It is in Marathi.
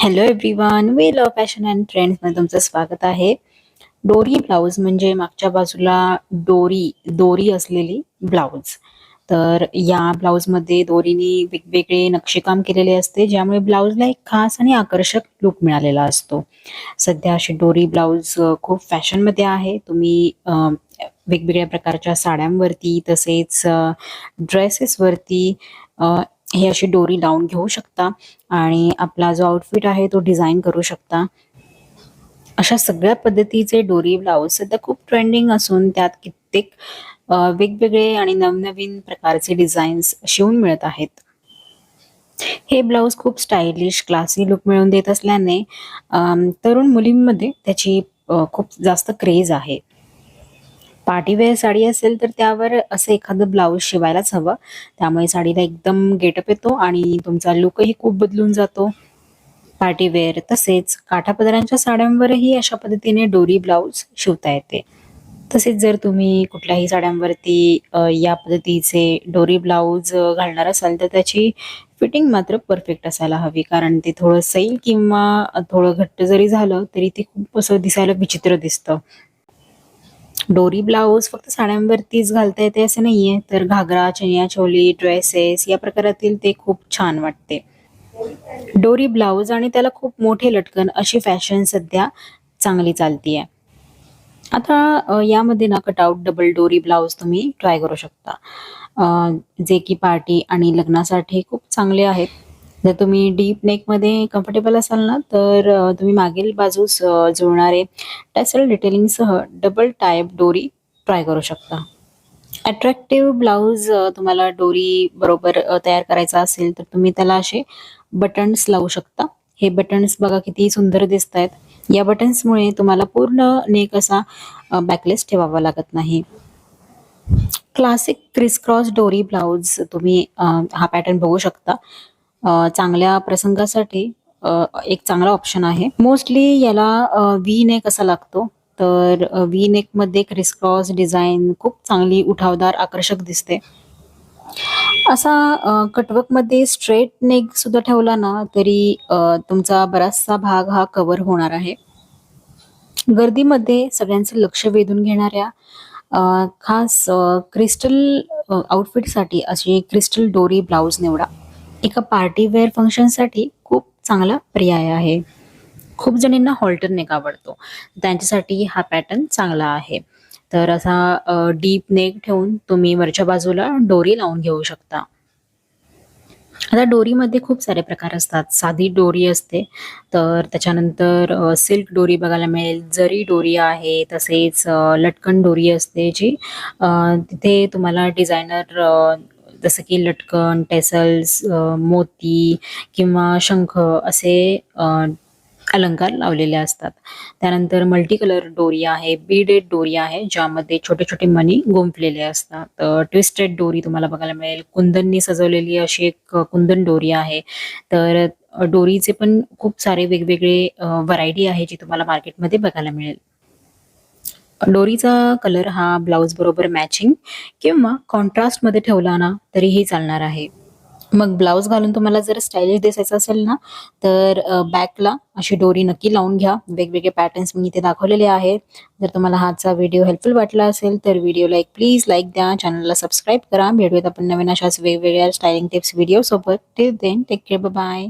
Hello everyone we love fashion and ट्रेंड्समध्ये तुमचं स्वागत आहे. डोरी ब्लाऊज म्हणजे मागच्या बाजूला डोरी दोरी असलेली ब्लाऊज. तर या ब्लाऊजमध्ये दोरीने वेगवेगळे नक्षीकाम केलेले असते ज्यामुळे ब्लाऊजला एक खास आणि आकर्षक लुक मिळालेला असतो. सध्या अशी डोरी ब्लाऊज खूप फॅशनमध्ये आहे. तुम्ही वेगवेगळ्या प्रकारच्या साड्यांवरती तसेच ड्रेसेसवरती ही अशी डोरी लावून घेऊ शकता आणि आपला जो आउटफिट आहे तो डिझाईन करू शकता. अशा सगळ्या पद्धतीचे डोरी ब्लाऊज सध्या खूप ट्रेंडिंग असून त्यात कित्येक वेगवेगळे आणि नवनवीन प्रकारचे डिझाईन्स शिवून मिळत आहेत. हे ब्लाऊज खूप स्टायलिश क्लासी लुक मिळवून देत असल्याने तरुण मुलींमध्ये त्याची खूप जास्त क्रेज आहे. पार्टीवेअर साडी असेल तर त्यावर असं एखादं ब्लाऊज शिवायलाच हवं. त्यामुळे साडीला एकदम गेटअप येतो आणि तुमचा लुकही खूप बदलून जातो. पार्टीवेअर तसेच काठापदरांच्या साड्यांवरही अशा पद्धतीने डोरी ब्लाऊज शिवता येते. तसेच जर तुम्ही कुठल्याही साड्यांवरती या पद्धतीचे डोरी ब्लाऊज घालणार असाल तर त्याची फिटिंग मात्र परफेक्ट असायला हवी. कारण ते थोडं सैल किंवा थोडं घट्ट जरी झालं तरी ते खूप असं दिसायला विचित्र दिसतं. डोरी ब्लाऊज फक्त साड्यांवरतीच घालता येते असं नाहीये. तर घागरा चनिया चोली ड्रेसेस या प्रकारातील ते खूप छान वाटते. डोरी ब्लाऊज आणि त्याला खूप मोठे लटकन अशी फॅशन सध्या चांगली चालतीये. आता यामध्ये ना कटआउट डबल डोरी ब्लाऊज तुम्ही ट्राय करू शकता. जे की पार्टी आणि लग्नासाठी खूप चांगले आहेत. जर तुम्ही डीप नेकमध्ये कम्फर्टेबल असाल ना तर तुम्ही मागील बाजूस जुळणारे टॅसल डिटेलिंगसह डबल टायप डोरी ट्राय करू शकता. अट्रॅक्टिव्ह ब्लाऊज तुम्हाला डोरी बरोबर तयार करायचा असेल तर तुम्ही त्याला असे बटन्स लावू शकता. हे बटन्स बघा किती सुंदर दिसत आहेत या बटन्समुळे तुम्हाला पूर्ण नेक असा बॅकलेस ठेवावा लागत नाही. क्लासिक क्रिसक्रॉस डोरी ब्लाऊज तुम्ही हा पॅटर्न बघू शकता. चांगल्या प्रसंगासाठी एक चांगला ऑप्शन आहे. मोस्टली याला व्ही नेक असा लागतो. तर व्ही नेकमध्ये क्रिसक्रॉस डिझाईन खूप चांगली उठावदार आकर्षक दिसते. असा अ, कटवर्कमध्ये स्ट्रेट नेक सुद्धा ठेवला ना तरी तुमचा बराचसा भाग हा कव्हर होणार आहे. गर्दीमध्ये सगळ्यांचं लक्ष वेधून घेणाऱ्या खास क्रिस्टल आउटफिटसाठी अशी क्रिस्टल डोरी ब्लाऊज निवडा. एका पार्टीवेअर फंक्शनसाठी खूप चांगला पर्याय आहे. खूप जणींना हॉल्टर नेक आवडतो. त्यांच्यासाठी हा पॅटर्न चांगला आहे. तर असा डीप नेक ठेवून तुम्ही वरच्या बाजूला डोरी लावून घेऊ शकता. आता डोरीमध्ये खूप सारे प्रकार असतात. साधी डोरी असते तर त्याच्यानंतर सिल्क डोरी बघायला मिळेल. जरी डोरी आहे तसेच लटकन डोरी असते जी तिथे तुम्हाला डिझायनर जसं की लटकन टेसल्स मोती किंवा शंख असे अलंकार लावलेले असतात. त्यानंतर मल्टी कलर डोरी आहे बीडेड डोरी आहे ज्यामध्ये छोटे छोटे मणी गुंफलेले असतात. ट्विस्टेड डोरी तुम्हाला बघायला मिळेल. कुंदननी सजवलेली अशी एक कुंदन डोरी आहे. तर डोरीचे पण खूप सारे वेगवेगळे व्हरायटी आहे जी तुम्हाला मार्केटमध्ये बघायला मिळेल. डोरीचा कलर हा ब्लाऊज बरोबर मॅचिंग किंवा कॉन्ट्रास्टमध्ये ठेवला ना तरीही चालणार आहे. मग ब्लाऊज घालून तुम्हाला जर स्टायलिश दिसायचं असेल ना तर बॅकला अशी डोरी नक्की लावून घ्या. वेगवेगळे पॅटर्न्स मी इथे दाखवलेले आहेत. जर तुम्हाला हाचा व्हिडिओ हेल्पफुल वाटला असेल तर व्हिडिओला एक प्लीज लाईक द्या. चॅनलला सबस्क्राईब करा. भेटूयात आपण नवीन अशाच वेगवेगळ्या स्टायलिंग टिप्स व्हिडिओ सोबत. Till then take care bye